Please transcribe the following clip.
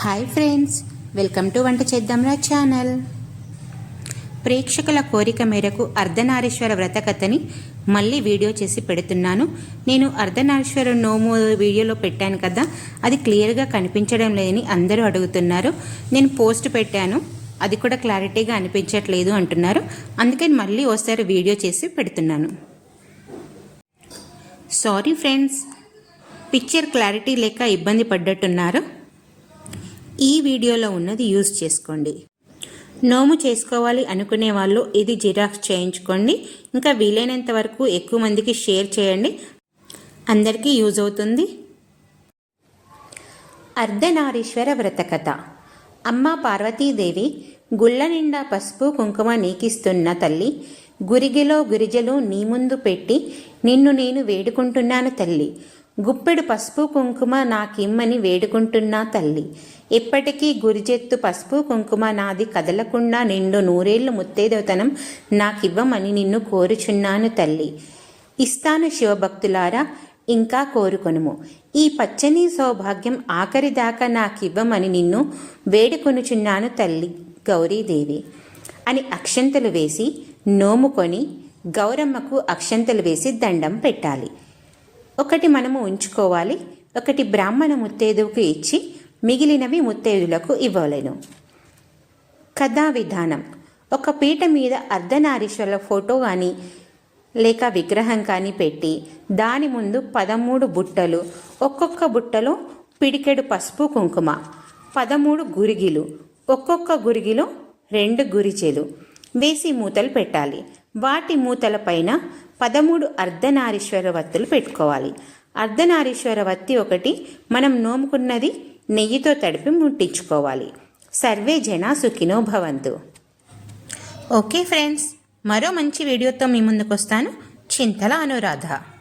Hi friends welcome to వంట చేద్దాంరా channel ప్రేక్షకుల కోరిక మేరకు అర్ధనారీశ్వర వ్రతకథని మళ్ళీ వీడియో చేసి పెడుతున్నాను. నేను అర్ధనారీశ్వర నోము వీడియోలో పెట్టాను కదా అది క్లియర్గా కనిపించడం లేదని అందరూ అడుగుతున్నారు. నేను పోస్ట్ పెట్టాను అది కూడా క్లారిటీగా అనిపించట్లేదు అంటున్నారు. అందుకని మళ్ళీ ఒకసారి వీడియో చేసి పెడుతున్నాను. సారీ ఫ్రెండ్స్ పిక్చర్ క్లారిటీ లేక ఇబ్బంది పడ్డట్టున్నారు. ఈ వీడియోలో ఉన్నది యూజ్ చేసుకోండి. నోము చేసుకోవాలి అనుకునే వాళ్ళు ఇది జిరాక్స్ చేయించుకోండి. ఇంకా వీలైనంత వరకు ఎక్కువ మందికి షేర్ చేయండి. అందరికీ యూజ్ అవుతుంది. అర్ధనారీశ్వర వ్రతకథ అమ్మ పార్వతీదేవి గుళ్ళ నిండా పసుపు కుంకుమ నీకిస్తున్న తల్లి గురిగిలో గురిజలు నీ ముందు పెట్టి నిన్ను నేను వేడుకుంటున్నాను తల్లి. గుప్పెడు పసుపు కుంకుమ నాకిమ్మని వేడుకుంటున్నా తల్లి. ఇప్పటికీ గురిజెత్తు పసుపు కుంకుమ నాది కదలకుండా నిండు నూరేళ్ళు ముత్తేదవతనం నాకివ్వమని నిన్ను కోరుచున్నాను తల్లి. ఇస్తాను శివభక్తులారా ఇంకా కోరుకొనుము. ఈ పచ్చని సౌభాగ్యం ఆఖరిదాకా నాకివ్వమని నిన్ను వేడుకొనుచున్నాను తల్లి గౌరీదేవి. అని అక్షంతలు వేసి నోముకొని గౌరమ్మకు అక్షంతలు వేసి దండం పెట్టాలి. ఒకటి మనము ఉంచుకోవాలి ఒకటి బ్రాహ్మణ ముత్తేదువుకు ఇచ్చి మిగిలినవి ముత్తేదులకు ఇవ్వలేను. కథా విధానం. ఒక పీట మీద అర్ధనారీశ్వరుల ఫోటో కానీ లేక విగ్రహం కానీ పెట్టి దాని ముందు పదమూడు బుట్టలు ఒక్కొక్క బుట్టలో పిడికెడు పసుపు కుంకుమ పదమూడు గురిగిలు ఒక్కొక్క గురిగిలో రెండు గురిచెలు వేసి మూతలు పెట్టాలి. వాటి మూతల పైన పదమూడు అర్ధనారీశ్వర వత్తులు పెట్టుకోవాలి. అర్ధనారీశ్వర వత్తి ఒకటి మనం నోముకున్నది నెయ్యితో తడిపి ముట్టించుకోవాలి. సర్వే జనా సుఖినో భవంతు. ఓకే ఫ్రెండ్స్ మరో మంచి వీడియోతో మీ ముందుకు వస్తాను చింతల అనురాధ.